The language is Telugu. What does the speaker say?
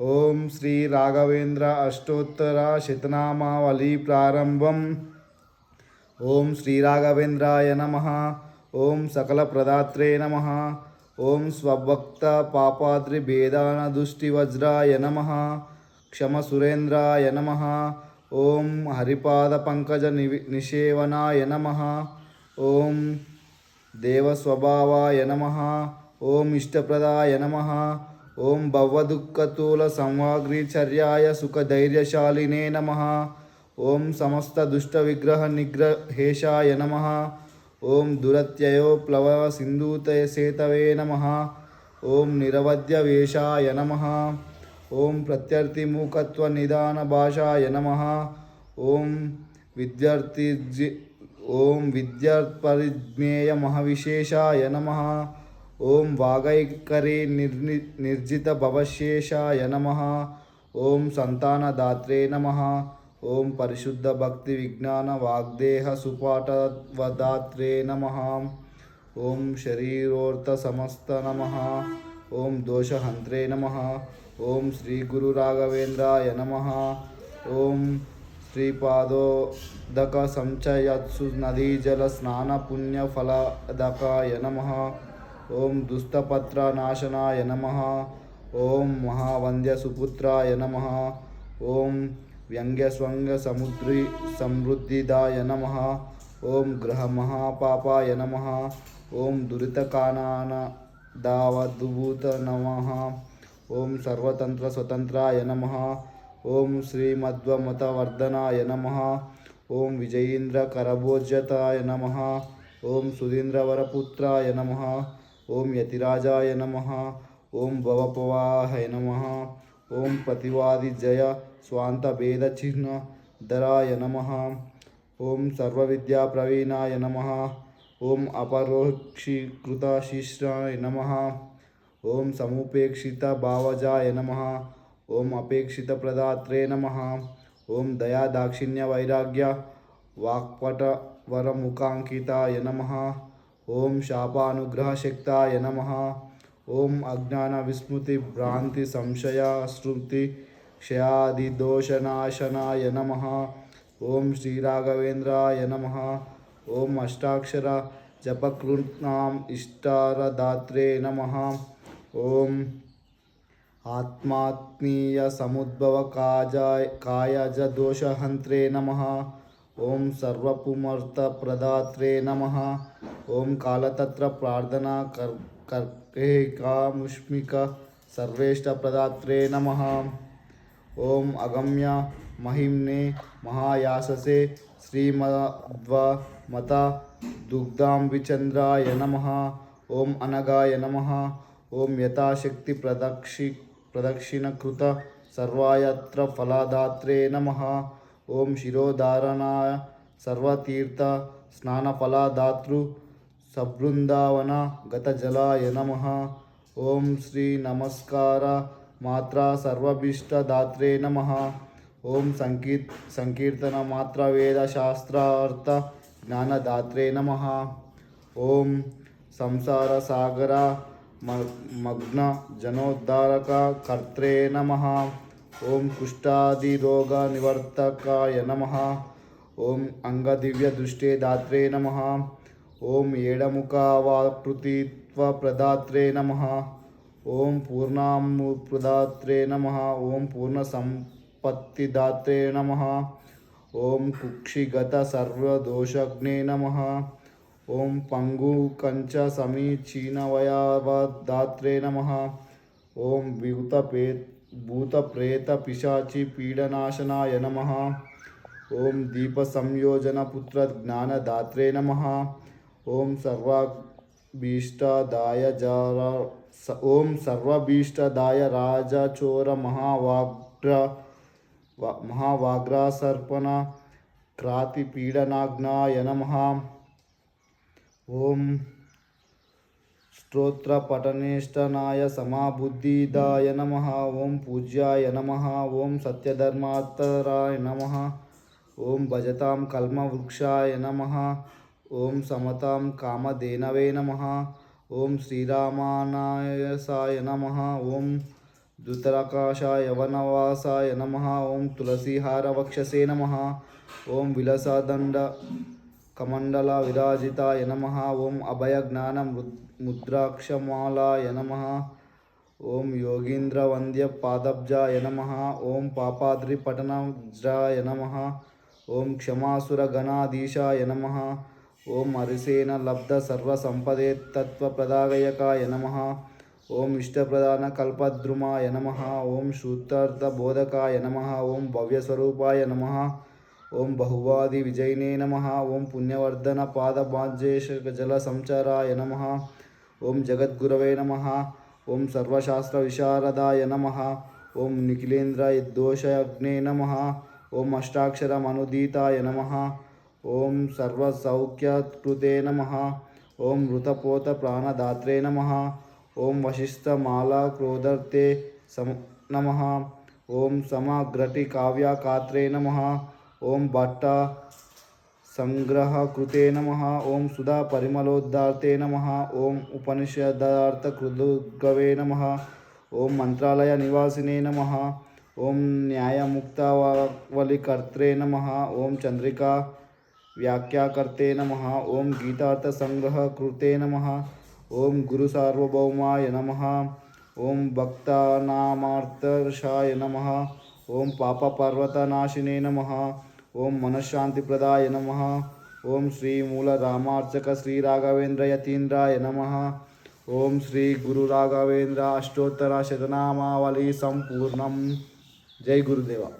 ఓం శ్రీ రాఘవేంద్ర అష్టోత్తర శతనామావళి ప్రారంభం. ఓం శ్రీ రాఘవేంద్రాయ నమ. ఓం సకల ప్రదాత్రే నమ. ఓం స్వభక్త పాపాద్రి భేదాన దుష్టి వజ్రాయ నమ. క్షమ సురేంద్రాయ నమ. ఓం హరిపాద పంకజ నివి నిషేవనాయ నమ. ఓం దేవస్వభావాయ నమ. ఓం ఇష్టప్రదాయ నమ. ॐ भवदुःखतूलसंवाग्रीचर्याय सुखधैर्यशालिने नमः। ॐ समस्तदुष्टविग्रहनिग्रहेशाय नमः। ॐ दुरत्ययो प्लवसिन्धुतयसेतवे नमः। ॐ निरवध्यवेषाय नमः। ॐ प्रत्यर्तिमूखत्वनिदानभाषाय नमः। ॐ विद्यार्थिजि ॐ विद्यापरिज्ञेयमहविशेषाय नमः। ఓం విద్యార్థి నిర్ని నిర్జిత భవశేషాయ నమ. ఓం సంతానదాత్రే నమ. ఓం పరిశుద్ధ భక్తి విజ్ఞాన వాగ్దేహ సుపాఠవదాత్రే నమ. ఓం శరీరోర్త సమస్త నమ. ఓం దోషహంత్రే నమ. ఓం శ్రీ గురు రాఘవేంద్రాయ నమ. ఓం శ్రీపాదోదక సంచయత్సు నదీజల స్నాన పుణ్య నమ. ఓం దుస్తపత్ర నాశనాయ నమ. ఓం మహావంద్య సుపుత్రాయ నమ. ఓం వ్యంగ్యస్వంగ సముద్రి సమృద్ధిదాయ నమ. ఓం గ్రహ మహాపాపాయ నమ. ఓం దురితకానాన దావద్భూత నమ ఓం సర్వతంత్ర స్వతంత్రాయ నమ. ఓం శ్రీమధ్వమతవర్ధనాయ నమ. ఓం విజయీంద్ర కరభోజ్యతాయ నమ. ఓం సుధీంద్రవరపుత్రాయ నమ. ओम यतिराजाय नमः। ओम भवपवाहय नमः। ओम पतिवादिजय स्वान्तभेदचिह्न दराय नमः। ओम सर्वविद्याप्रवीणाय नमः। ओम अपरोक्षीकृतशिष्टाय नमः। ओम समुपेक्षितभावजाय नमः। ओम अपेक्षितप्रदात्रे नमः। ओम दयादाक्षिण्यवैराग्य वाक्पटवरमुकाङ्किताय नमः। ओम शापानुग्रहशक्ताय नम। ओम अज्ञान विस्मृति भ्रांति संशय श्रुति क्षयादिदोषनाशनाय नम। ओम श्रीराघवेन्द्राय नम। ओम अष्टाक्षर जपकृत्नाम इष्टारदात्रे नम। ओम आत्मात्मीय समुद्भव काजाय कायज दोषहंत्रे नमः। ओम सर्वपुमर्त प्रदात्रे नमः। ओम कालतत्र प्रार्थना कर कर्केका मुष्मिका सर्वेष्ट प्रदात्रे नमः। ओम अगम्य महिमने महायाससे श्रीमद्वा मता दुग्धाम्बिचन्द्राय नमः। ओम अनगाय नमः। ओम यथाशक्ति प्रदक्षि प्रदक्षिणकृत सर्वायत्र फलादात्रे नमः। ఓం యథాశక్తి శిరోధారణాయ సర్వతీర్థ స్నానఫలదాతృ సబృందావన గతజలాయ నమ. ఓం శ్రీ నమస్కార మాత్ర సర్వభీష్టదాత్రే నమ. ఓం సంకీర్ సంకీర్తన మాత్ర వేద శాస్త్రార్థ జ్ఞానదాత్రే నమ. ఓం సంసార సాగర మగ్న జనోద్ధారక కర్త్రే నమ. ఓం కుష్టాదిరోగ నివర్తకాయ నమ. ఓం అంగదివ్య దృష్టే దాత్రే నమ. ఓం ఏడముఖావాకృతిత్వ ప్రదాత్రే నమ. ఓం పూర్ణాము ప్రదాత్రే నమ. ఓం పూర్ణ సంపత్తిదాత్రే నమ. ఓం కుక్షిగత సర్వదోషగ్నే నమ. ఓం పంగు కంచ సమీచీనవయావదాత్రే నమ. ఓం భూత भूतप्रेतपिशाचि पीडनाशनाय नमः। ॐ दीपसंयोजनपुत्रज्ञानदात्रे नमः। ॐ सर्वाभीष्टादाय जारा ॐ महावाग्र राजचोरमहावाग्र महावाग्रासर्पण क्रातिपीडनाज्ञाय नमः। ॐ స్తోత్రపఠనేష్టనాయ సమాబుద్ధిదాయ నమ. ఓం పూజ్యాయ నమ. ఓం సత్యధర్మాత్తరాయ నమ. ఓం భజతాం కల్మవృక్షాయ నమ. ఓం సమతాం కామధేనవే నమ. ఓం శ్రీరామానాయసాయ నమ. ఓం ధృతరాకాశాయ వనవాసాయ నమ. ఓం తులసీహార వక్షసే నమ. ఓం విలసదండ కమండల విరాజితాయ నమ. ఓం అభయ జ్ఞాన ముద్రాక్షమాలాయ నమ. ఓం యోగీంద్ర వంద్య పాదబ్జాయ నమ. ఓం పాపాద్రి పఠనజ్రాయ నమ. ఓం క్షమాసుర గణాధీశాయ నమ. ఓం హరిసేన లబ్ధ సర్వసంపదే తత్వప్రదాయకాయ నమ. ఓం ఇష్టప్రధాన కల్పద్రుమాయ నమ. ఓం శూత్రార్థ బోధకాయ నమ. ఓం భవ్యస్వరూపాయ నమ. ఓం బహువాది విజయినే నమ ఓం పుణ్యవర్ధన పాదమాజేష జల సంచారాయ నమ ఓం జగద్గురవే నమ ఓం సర్వశాస్త్ర విశారదాయ నమ ఓం నిఖిలేంద్ర యద్దోషయజ్ఞే నమ ఓం అష్టాక్షరమనుదీతాయ నమ ఓం సర్వసౌఖ్యకృతే నమ ఓం మృతపోత ప్రాణదాత్రే నమ ఓం వశిష్ఠమాలా క్రోధర్తే సమ నమ ఓం సమగ్రటి కావ్యకాత్రే నమ ओम बाट्टा संग्रहकृते नमः। ॐ सुधापरिमलोद्धार्ते नमः। ॐ उपनिषदार्थकृदुद्गवे नमः। ॐ मन्त्रालयनिवासिने नमः। ॐ न्यायमुक्तावलिकर्त्रे नमः। ॐ चन्द्रिका व्याख्याकर्ते नमः। ॐ गीतार्थसङ्ग्रहकृते नम। ओं गुरुसार्वभौमाय नम। ओं भक्तानामार्तर्षाय नम। ओं पापपर्वतनाशिने नमः। ओम मनशांति प्रदाय नम। ओम श्री मूल रामार्चक श्री राघवेंद्र यतीन्द्राय नम। ओम श्री गुरु राघवेंद्र अष्टोत्तर शतनामावली संपूर्ण जय गुरुदेवा।